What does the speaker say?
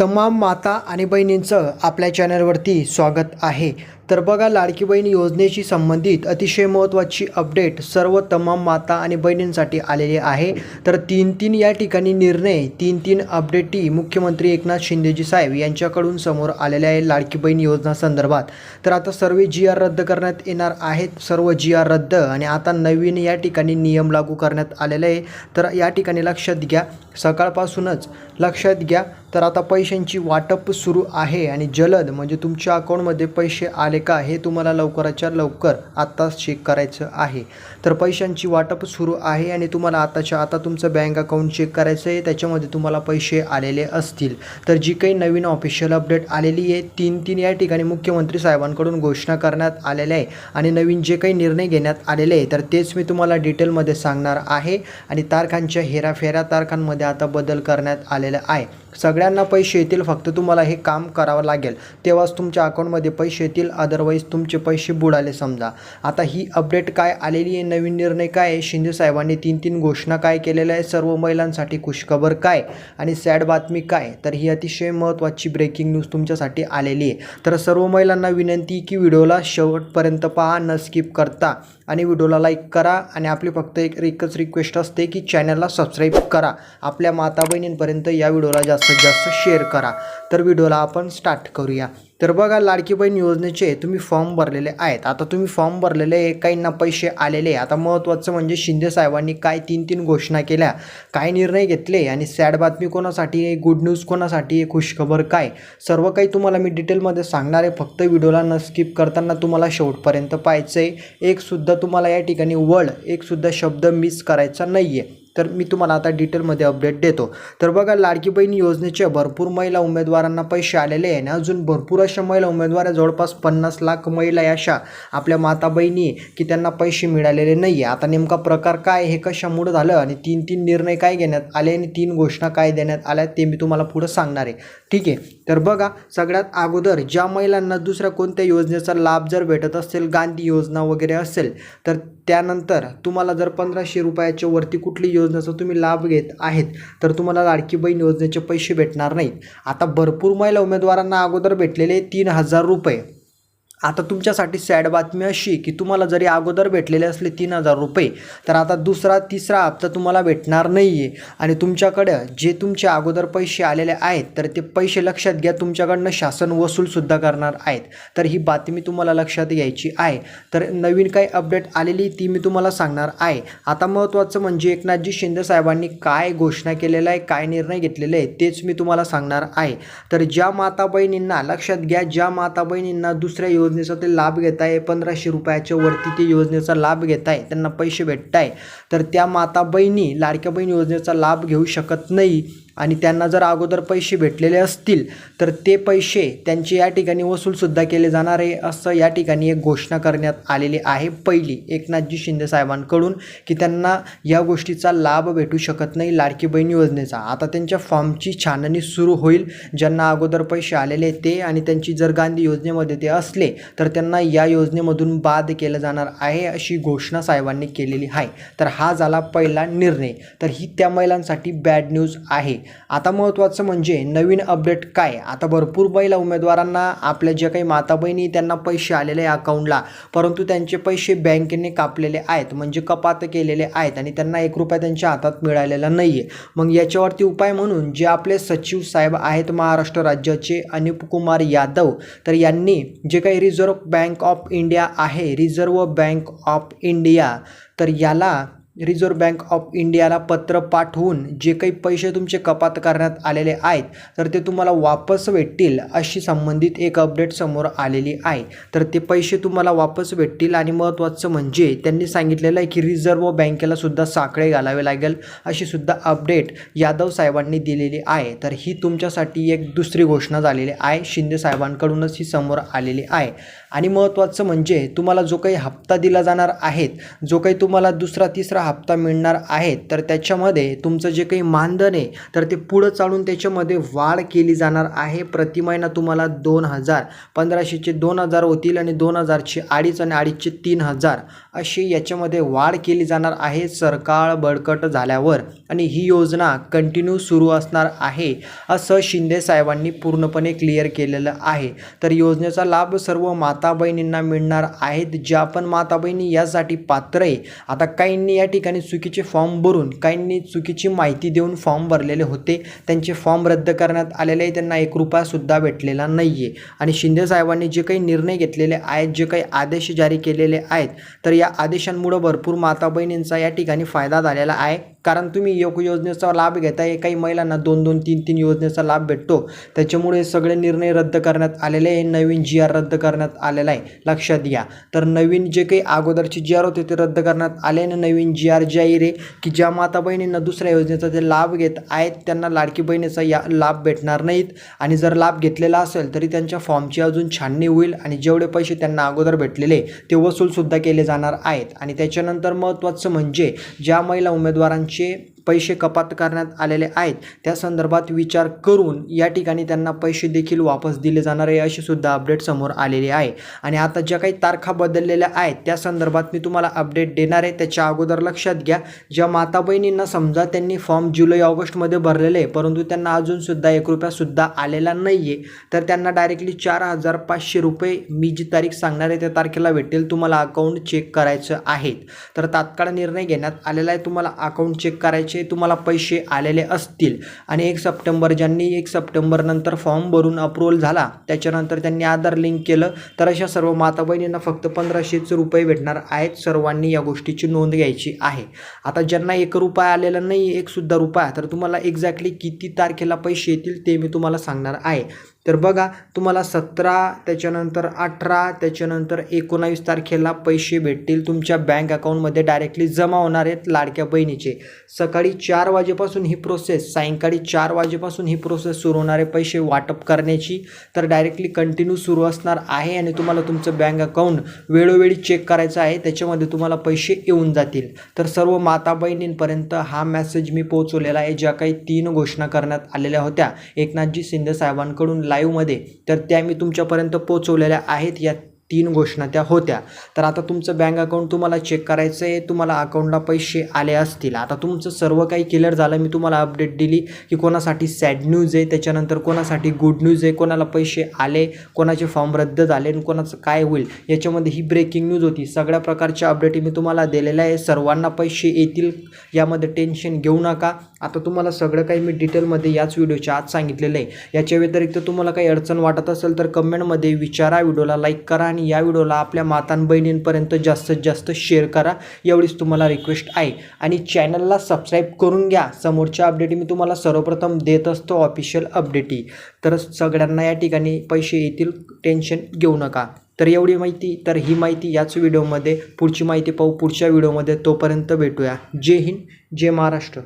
तमाम माता आणि बहिणींचं आपल्या चॅनलवरती स्वागत आहे. तर बघा लाडकी बहीण योजनेशी संबंधित अतिशय महत्त्वाची अपडेट सर्व तमाम माता आणि बहिणींसाठी आलेली आहे. तर तीन तीन या ठिकाणी निर्णय तीन तीन अपडेटी मुख्यमंत्री एकनाथ शिंदेजी साहेब यांच्याकडून समोर आलेले आहे लाडकी बहीण योजना संदर्भात. तर आता सर्व जी आर रद्द करण्यात येणार आहेत सर्व जी आर रद्द आणि आता नवीन या ठिकाणी नियम लागू करण्यात आलेले आहे. तर या ठिकाणी लक्षात घ्या सकाळपासूनच लक्षात घ्या. तर आता पैशांची वाटप सुरू आहे आणि जलद म्हणजे तुमच्या अकाउंटमध्ये पैसे आले का हे तुम्हाला लवकराच्या लवकर आत्ताच चेक करायचं आहे. तर पैशांची वाटप सुरू आहे आणि तुम्हाला आताच्या आता तुमचं बँक अकाउंट चेक करायचं आहे त्याच्यामध्ये तुम्हाला पैसे आलेले असतील. तर जी काही नवीन ऑफिशियल अपडेट आलेली आहे तीन तीन या ठिकाणी मुख्यमंत्री साहेबांकडून घोषणा करण्यात आलेल्या आहे. आणि नवीन जे काही निर्णय घेण्यात आलेले आहे तर तेच मी तुम्हाला डिटेलमध्ये सांगणार आहे. आणि तारखांच्या हेराफेरा तारखांमध्ये आता बदल करण्यात आलेला आहे. सगळ्यांना पैसे येतील फक्त तुम्हाला हे काम करावं लागेल. तेव्हाच तुमच्या अकाउंटमध्ये पैसे येतील अदरवाईज तुमचे पैसे बुडाले समजा. आता ही अपडेट काय आलेली आहे? नवीन निर्णय काय आहे? शिंदे साहेबांनी तीन तीन घोषणा काय केलेल्या आहे सर्व महिलांसाठी खुशखबर काय? आणि सॅड बातमी काय? तर ही अतिशय महत्त्वाची ब्रेकिंग न्यूज तुमच्यासाठी आलेली आहे. तर सर्व महिलांना विनंती की व्हिडिओला शेवटपर्यंत पहा न स्किप करता. आणि व्हिडिओला लाईक करा आणि आपली फक्त एक एकच रिक्वेस्ट असते की चॅनलला सबस्क्राईब करा. आपल्या माता बहिणींपर्यंत या व्हिडिओला जास्तीत जास्त शेअर करा. तर व्हिडिओला आपण स्टार्ट करूया. तर बघा लाडकी बहीण योजनेचे तुम्ही फॉर्म भरलेले आहेत. आता तुम्ही फॉर्म भरलेले आहे काहींना पैसे आलेले. आता महत्त्वाचं म्हणजे शिंदे साहेबांनी काय तीन तीन घोषणा केल्या काय निर्णय घेतले आणि सॅड बातमी कोणासाठी आहे गुड न्यूज कोणासाठी आहे खुशखबर काय? सर्व काही तुम्हाला मी डिटेलमध्ये सांगणार आहे. फक्त व्हिडिओला न स्किप करताना तुम्हाला शेवटपर्यंत पाहायचं आहे एकसुद्धा तुम्हाला या ठिकाणी वर्ड एकसुद्धा शब्द मिस करायचा नाही आहे तर मी तुम्हाला आता डिटेलमध्ये अपडेट देतो. तर बघा लाडकी बहीण योजनेचे भरपूर महिला उमेदवारांना पैसे आलेले आहे आणि अजून भरपूर अशा महिला उमेदवार जवळपास पन्नास लाख महिला अशा. आपल्या माता बहिणी की त्यांना पैसे मिळालेले नाही आहे आता नेमका प्रकार काय हे कशामुळं झालं? आणि तीन तीन निर्णय काय घेण्यात आले आणि तीन घोषणा काय देण्यात आल्या ते मी तुम्हाला पुढं सांगणार आहे. ठीक आहे? तर बघा सगळ्यात अगोदर ज्या महिलांना दुसऱ्या कोणत्या योजनेचा लाभ जर भेटत असेल गांधी योजना वगैरे असेल तर त्यानंतर तुम्हाला जर पंधराशे रुपयाच्या वरती कुठली योजनेचा तुम्ही लाभ घेत आहेत तर तुम्हाला लाडकी बहीण योजनेचे पैसे भेटणार नाहीत. आता भरपूर महिला उमेदवारांना अगोदर भेटलेले तीन हजार रुपये. आता तुमच्यासाठी सॅड बातमी अशी की तुम्हाला जरी अगोदर भेटलेले असले तीन हजार रुपये तर आता दुसरा तिसरा हप्ता तुम्हाला भेटणार नाही आहे आणि तुमच्याकडं जे तुमचे अगोदर पैसे आलेले आहेत तर ते पैसे लक्षात घ्या तुमच्याकडनं शासन वसूलसुद्धा करणार आहेत. तर ही बातमी तुम्हाला लक्षात घ्यायची आहे. तर नवीन काही अपडेट आलेली ती मी तुम्हाला सांगणार आहे. आता महत्त्वाचं म्हणजे एकनाथजी शिंदे साहेबांनी काय घोषणा केलेला आहे काय निर्णय घेतलेले आहे तेच मी तुम्हाला सांगणार आहे. तर ज्या माता बहिणींना लक्षात घ्या ज्या माता बहिणींना दुसऱ्या योजनेचा ते लाभ घेत आहे पंधराशे रुपयाच्या वरती ते योजनेचा लाभ घेत आहे त्यांना पैसे भेटत आहे तर त्या माता बहिणी लाडक्या बहीण योजनेचा लाभ घेऊ शकत नाही. आणि त्यांना जर अगोदर पैसे भेटलेले असतील तर ते पैसे त्यांचे या ठिकाणी वसूलसुद्धा केले जाणार आहे असं या ठिकाणी एक घोषणा करण्यात आलेली आहे पहिली. एकनाथजी शिंदे साहेबांकडून की त्यांना या गोष्टीचा लाभ भेटू शकत नाही लाडकी बहीण योजनेचा. आता त्यांच्या फॉर्मची छाननी सुरू होईल. ज्यांना अगोदर पैसे आलेले ते आणि त्यांची जर गांधी योजनेमध्ये ते असले तर त्यांना या योजनेमधून बाद केलं जाणार आहे अशी घोषणा साहेबांनी केलेली आहे. तर हा झाला पहिला निर्णय. तर ही त्या महिलांसाठी बॅड न्यूज आहे. आता महत्त्वाचं म्हणजे नवीन अपडेट काय? आता भरपूर पहिल्या उमेदवारांना आपल्या ज्या काही माता बहिणी त्यांना पैसे आलेले आहे अकाउंटला परंतु त्यांचे पैसे बँकेने कापलेले आहेत म्हणजे कपात केलेले आहेत आणि त्यांना एक रुपया त्यांच्या हातात मिळालेला नाही आहे मग याच्यावरती उपाय म्हणून जे आपले सचिव साहेब आहेत महाराष्ट्र राज्याचे अनिप कुमार यादव तर यांनी जे काही रिझर्व्ह बँक ऑफ इंडिया आहे रिझर्व्ह बँक ऑफ इंडिया तर याला रिझर्व्ह बँक ऑफ इंडियाला पत्र पाठवून जे काही पैसे तुमचे कपात करण्यात आलेले आहेत तर ते तुम्हाला वापस भेटतील अशी संबंधित एक अपडेट समोर आलेली आहे. तर ते पैसे तुम्हाला वापस भेटतील आणि महत्त्वाचं म्हणजे त्यांनी सांगितलेलं आहे की रिझर्व्ह बँकेला सुद्धा साखळे घालावे लागेल अशी सुद्धा अपडेट यादव साहेबांनी दिलेली आहे. तर ही तुमच्यासाठी एक दुसरी घोषणा झालेली आहे. शिंदे साहेबांकडूनच ही समोर आलेली आहे. आणि महत्त्वाचं म्हणजे तुम्हाला जो काही हप्ता दिला जाणार आहेत जो काही तुम्हाला दुसरा तिसरा हप्ता मिळणार आहे तर त्याच्यामध्ये तुमचं जे काही मानधन आहे तर ते पुढं चालून त्याच्यामध्ये वाढ केली जाणार आहे. प्रति महिना तुम्हाला दोन हजार पंधराशेचे दोन हजार होतील आणि दोन हजारचे अडीच आणि अडीचचे तीन हजार अशी याच्यामध्ये वाढ केली जाणार आहे सरकार बळकट झाल्यावर. आणि ही योजना कंटिन्यू सुरू असणार आहे असं शिंदे साहेबांनी पूर्णपणे क्लिअर केलेलं आहे. तर योजनेचा लाभ सर्व मात माता बहिणींना मिळणार आहेत ज्या पण माता बहिणी यासाठी पात्र आहे. आता काहींनी या ठिकाणी चुकीचे फॉर्म भरून काहींनी चुकीची माहिती देऊन फॉर्म भरलेले होते. त्यांचे फॉर्म रद्द करण्यात आलेले आहे त्यांना एक रुपयासुद्धा भेटलेला नाही आहे आणि शिंदे साहेबांनी जे काही निर्णय घेतलेले आहेत जे काही आदेश जारी केलेले आहेत तर या आदेशांमुळं भरपूर माता बहिणींचा या ठिकाणी फायदा झालेला आहे. कारण तुम्ही योग योजनेचा लाभ घेताय काही महिलांना दोन दोन तीन तीन योजनेचा लाभ भेटतो. त्याच्यामुळे सगळे निर्णय रद्द करण्यात आलेले आहे नवीन जी आर रद्द करण्यात आलेला आहे. लक्षात घ्या. तर नवीन जे काही अगोदरचे जी आर होते ते रद्द करण्यात आले आणि नवीन जी आर जाहीर आहे की ज्या माता बहिणींना दुसऱ्या योजनेचा जे लाभ घेत आहेत त्यांना लाडकी बहिणीचा या लाभ भेटणार नाहीत. आणि जर लाभ घेतलेला असेल तरी त्यांच्या फॉर्मची अजून छाननी होईल आणि जेवढे पैसे त्यांना अगोदर भेटलेले ते वसूलसुद्धा केले जाणार आहेत. आणि त्याच्यानंतर महत्त्वाचं म्हणजे ज्या महिला उमेदवारांची दोनशे पैसे कपात करण्यात आलेले आहेत. त्या संदर्भात विचार करून या ठिकाणी त्यांना पैसे देखील वापस दिले जाणार आहे अशी सुद्धा अपडेट समोर आलेली आहे. आणि आता ज्या काही तारखा बदललेल्या आहेत त्या संदर्भात मी तुम्हाला अपडेट देणार आहे. त्याच्या अगोदर लक्षात घ्या ज्या माता बहिणींना समजा त्यांनी फॉर्म जुलै ऑगस्टमध्ये भरलेले आहे परंतु त्यांना अजूनसुद्धा एक रुपयासुद्धा आलेला नाही आहे तर त्यांना डायरेक्टली चार हजार पाचशे रुपये मी जी तारीख सांगणार आहे त्या तारखेला भेटेल. तुम्हाला अकाउंट चेक करायचं आहे. तर तात्काळ निर्णय घेण्यात आलेला आहे. तुम्हाला अकाउंट चेक करायचे तुम्हाला पैसे आलेले असतील. आणि एक सप्टेंबर ज्यांनी एक सप्टेंबरनंतर फॉर्म भरून अप्रुव्हल झाला त्याच्यानंतर त्यांनी आधार लिंक केलं तर अशा सर्व माता बहिणींना फक्त पंधराशेच रुपये भेटणार आहेत सर्वांनी या गोष्टीची नोंद घ्यायची आहे. आता ज्यांना एक रुपया आलेला नाही एकसुद्धा रुपया तर तुम्हाला एक्झॅक्टली किती तारखेला पैसे येतील ते मी तुम्हाला सांगणार आहे. तर बघा तुम्हाला सतरा त्याच्यानंतर अठरा त्याच्यानंतर एकोणावीस तारखेला पैसे भेटतील. तुमच्या बँक अकाउंटमध्ये डायरेक्टली जमा होणार आहेत लाडक्या बहिणीचे. सकाळी चार वाजेपासून ही प्रोसेस सायंकाळी चार वाजेपासून ही प्रोसेस सुरू होणारे पैसे वाटप करण्याची. तर डायरेक्टली कंटिन्यू सुरू असणार आहे आणि तुम्हाला तुमचं बँक अकाउंट वेळोवेळी चेक करायचं आहे. त्याच्यामध्ये तुम्हाला पैसे येऊन जातील. तर सर्व माता बहिणींपर्यंत हा मेसेज मी पोहोचवलेला आहे. ज्या काही तीन घोषणा करण्यात आलेल्या होत्या एकनाथजी शिंदे साहेबांकडून लाईव्हमध्ये तर त्या मी तुमच्यापर्यंत पोचवलेल्या आहेत या तीन घोषणा त्या होत्या. तर आता तुमचं बँक अकाउंट तुम्हाला चेक करायचं आहे तुम्हाला अकाउंटला पैसे आले असतील. आता तुमचं सर्व काही क्लिअर झालं मी तुम्हाला अपडेट दिली की कोणासाठी सॅड न्यूज आहे त्याच्यानंतर कोणासाठी गुड न्यूज आहे कोणाला पैसे आले कोणाचे फॉर्म रद्द झाले आणि कोणाचं काय होईल याच्यामध्ये ही ब्रेकिंग न्यूज होती. सगळ्या प्रकारच्या अपडेट मी तुम्हाला दिलेल्या आहे. सर्वांना पैसे येतील यामध्ये टेन्शन घेऊ नका. आता तुम्हाला सगळं काही मी डिटेलमध्ये याच व्हिडिओच्या आत सांगितलेलं आहे. याच्या व्यतिरिक्त तुम्हाला काही अडचण वाटत असेल तर कमेंटमध्ये विचारा. व्हिडिओला लाईक करा आणि या व्हिडिओला आपल्या मातां बहिणींपर्यंत जास्तीत जास्त शेअर करा. एवढीच तुम्हाला रिक्वेस्ट आहे. आणि चॅनलला सबस्क्राईब करून घ्या. समोरच्या अपडेट मी तुम्हाला सर्वप्रथम देत असतो ऑफिशियल अपडेटी तर सगळ्यांना या ठिकाणी पैसे येतील टेन्शन घेऊ नका. तर एवढी माहिती तर ही माहिती याच व्हिडिओमध्ये पुढची माहिती पाहू पुढच्या व्हिडिओमध्ये तोपर्यंत भेटूया. जय हिंद जय महाराष्ट्र.